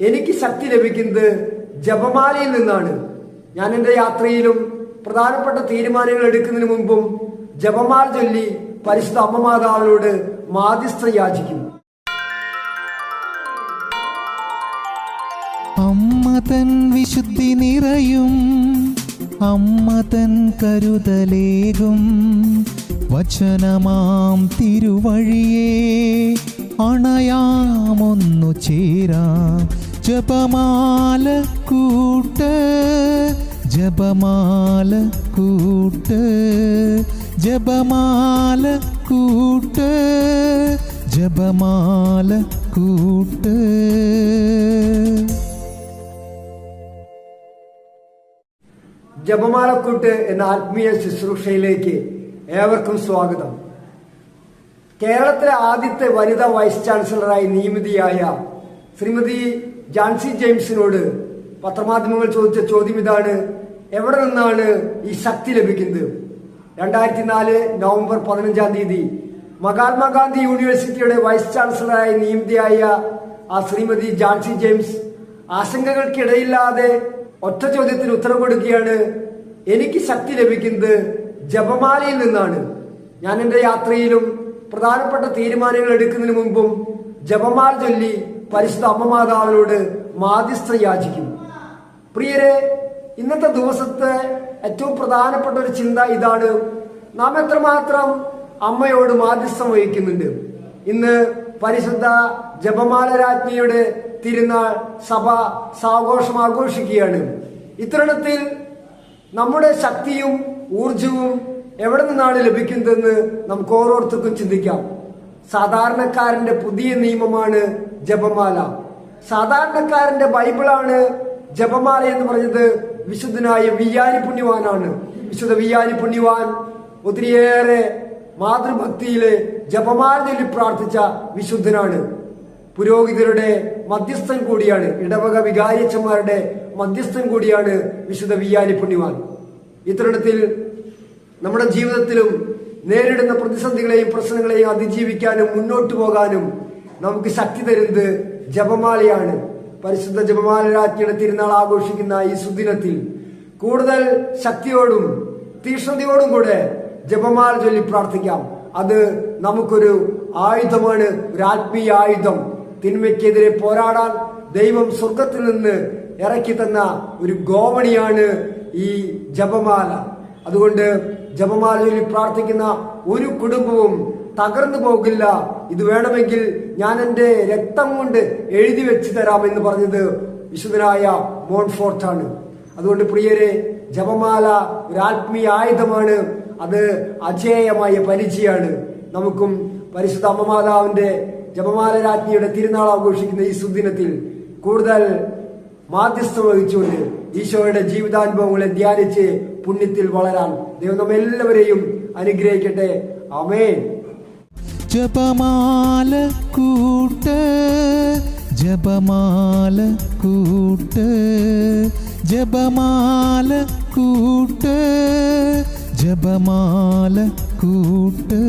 എനിക്ക് ശക്തി ലഭിക്കുന്നത് ജപമാലയിൽ നിന്നാണ്. ഞാൻ എന്റെ യാത്രയിലും പ്രധാനപ്പെട്ട തീരുമാനങ്ങൾ എടുക്കുന്നതിന് മുമ്പും ജപമാല ചൊല്ലി പരിശുദ്ധ അമ്മ മാതാവിനോട് മാധ്യസ്ഥ യാചിക്കും വിശുദ്ധി നിറയും അമ്മ തൻ കരുതലേകും. വചനമാം തിരുവഴിയേ അണയാമൊന്നു ചേരാം. ജപമാല കൂട്ട് ജപമാല കൂട്ട് ജപമാല കൂട്ട് ജപമാല കൂട്ട്. ജപമാലക്കൂട്ട് എന്ന ആത്മീയ ശുശ്രൂഷയിലേക്ക് ഏവർക്കും സ്വാഗതം. കേരളത്തിലെ ആദ്യത്തെ വനിതാ വൈസ് ചാൻസലറായി നിയമിതിയായ ശ്രീമതി ജാൻസി ജെയിംസിനോട് പത്രമാധ്യമങ്ങൾ ചോദിച്ച ചോദ്യം ഇതാണ് എവിടെ നിന്നാണ് ഈ ശക്തി ലഭിക്കുന്നത്? രണ്ടായിരത്തി നാല് നവംബർ പതിനഞ്ചാം തീയതി മഹാത്മാഗാന്ധി യൂണിവേഴ്സിറ്റിയുടെ വൈസ് ചാൻസലറായി നിയമിതിയായ ആ ശ്രീമതി ജാൻസി ജെയിംസ് ആശങ്കകൾക്കിടയില്ലാതെ ഒറ്റ ചോദ്യത്തിന് ഉത്തരം കൊടുക്കുകയാണ് എനിക്ക് ശക്തി ലഭിക്കുന്നത് ജപമാലയിൽ നിന്നാണ്. ഞാൻ എന്റെ യാത്രയിലും പ്രധാനപ്പെട്ട തീരുമാനങ്ങൾ എടുക്കുന്നതിന് മുമ്പും ജപമാല ചൊല്ലി പരിശുദ്ധ അമ്മ മാതാവിനോട് മാധ്യസ്ഥ യാചിക്കും. പ്രിയരെ ഇന്നത്തെ ദിവസത്തെ ഏറ്റവും പ്രധാനപ്പെട്ട ഒരു ചിന്ത ഇതാണ്. നാം എത്രമാത്രം അമ്മയോട് മാധ്യസ്ഥം വഹിക്കുന്നുണ്ട്. ഇന്ന് പരിശുദ്ധ ജപമാല രാജ്ഞിയുടെ തിരുനാൾ സഭ സാഘോഷം ആഘോഷിക്കുകയാണ്. ഇത്തരണത്തിൽ നമ്മുടെ ശക്തിയും ഊർജവും എവിടെ നിന്നാണ് ലഭിക്കുന്നതെന്ന് നമുക്ക് ഓരോരുത്തർക്കും ചിന്തിക്കാം. സാധാരണക്കാരന്റെ പുതിയ നിയമമാണ് ജപമാല. സാധാരണക്കാരന്റെ ബൈബിളാണ് ജപമാല എന്ന് പറഞ്ഞത് വിശുദ്ധനായ വിയാനി പുണ്യവാനാണ്. വിശുദ്ധ വിയാനി പുണ്യവാൻ ഒത്തിരിയേറെ മാതൃഭക്തിയിലെ ജപമാല ചൊല്ലി പ്രാർത്ഥിച്ച വിശുദ്ധനാണ്. പുരോഹിതരുടെ മധ്യസ്ഥൻ കൂടിയാണ്. ഇടവക വികാരിച്ചന്മാരുടെ മധ്യസ്ഥൻ കൂടിയാണ് വിശുദ്ധ വിയാനി പുണ്യവാൻ. ഇത്തരണത്തിൽ നമ്മുടെ ജീവിതത്തിലും നേരിടുന്ന പ്രതിസന്ധികളെയും പ്രശ്നങ്ങളെയും അതിജീവിക്കാനും മുന്നോട്ട് പോകാനും നമുക്ക് ശക്തി തരുന്നത് ജപമാലയാണ്. പരിശുദ്ധ ജപമാല രാജ്ഞിയുടെ തിരുനാൾ ആഘോഷിക്കുന്ന ഈ സുദിനത്തിൽ കൂടുതൽ ശക്തിയോടും തീക്ഷ്ണതയോടും കൂടെ ജപമാല ചൊല്ലി പ്രാർത്ഥിക്കാം. അത് നമുക്കൊരു ആയുധമാണ് ഒരു ആത്മീയ ആയുധം. തിന്മയ്ക്കെതിരെ പോരാടാൻ ദൈവം സ്വർഗത്തിൽ നിന്ന് ഇറക്കി തന്ന ഒരു ഗോവണിയാണ് ഈ ജപമാല. അതുകൊണ്ട് ജപമാല ചൊല്ലി പ്രാർത്ഥിക്കുന്ന ഒരു കുടുംബവും തകർന്നു പോകില്ല. ഇത് വേണമെങ്കിൽ ഞാൻ എന്റെ രക്തം കൊണ്ട് എഴുതി വെച്ച് എന്ന് പറഞ്ഞത് വിശുദ്ധനായ മോൺഫോർട്ട് ആണ് അതുകൊണ്ട് പ്രിയരെ ജപമാല ഒരു ആത്മീയ ആയുധമാണ്. അത് അജേയമായ പരിചയമാണ്. നമുക്കും പരിശുദ്ധ അമ്മമാതാവിന്റെ ജപമാല രാജ്ഞിയുടെ തിരുനാൾ ആഘോഷിക്കുന്ന ഈ സുദിനത്തിൽ കൂടുതൽ മാധ്യസ്ഥം വഹിച്ചുകൊണ്ട് ഈശോയുടെ ജീവിതാനുഭവങ്ങളെ ധ്യാനിച്ച് പുണ്യത്തിൽ വളരാൻ ദൈവം നമ്മെല്ലാവരെയും അനുഗ്രഹിക്കട്ടെ. അമേ ജപമാല കൂട്ട് ജപമാല കൂട്ട് ജപമാല കൂട്ട് ജപമാല കൂട്ട്.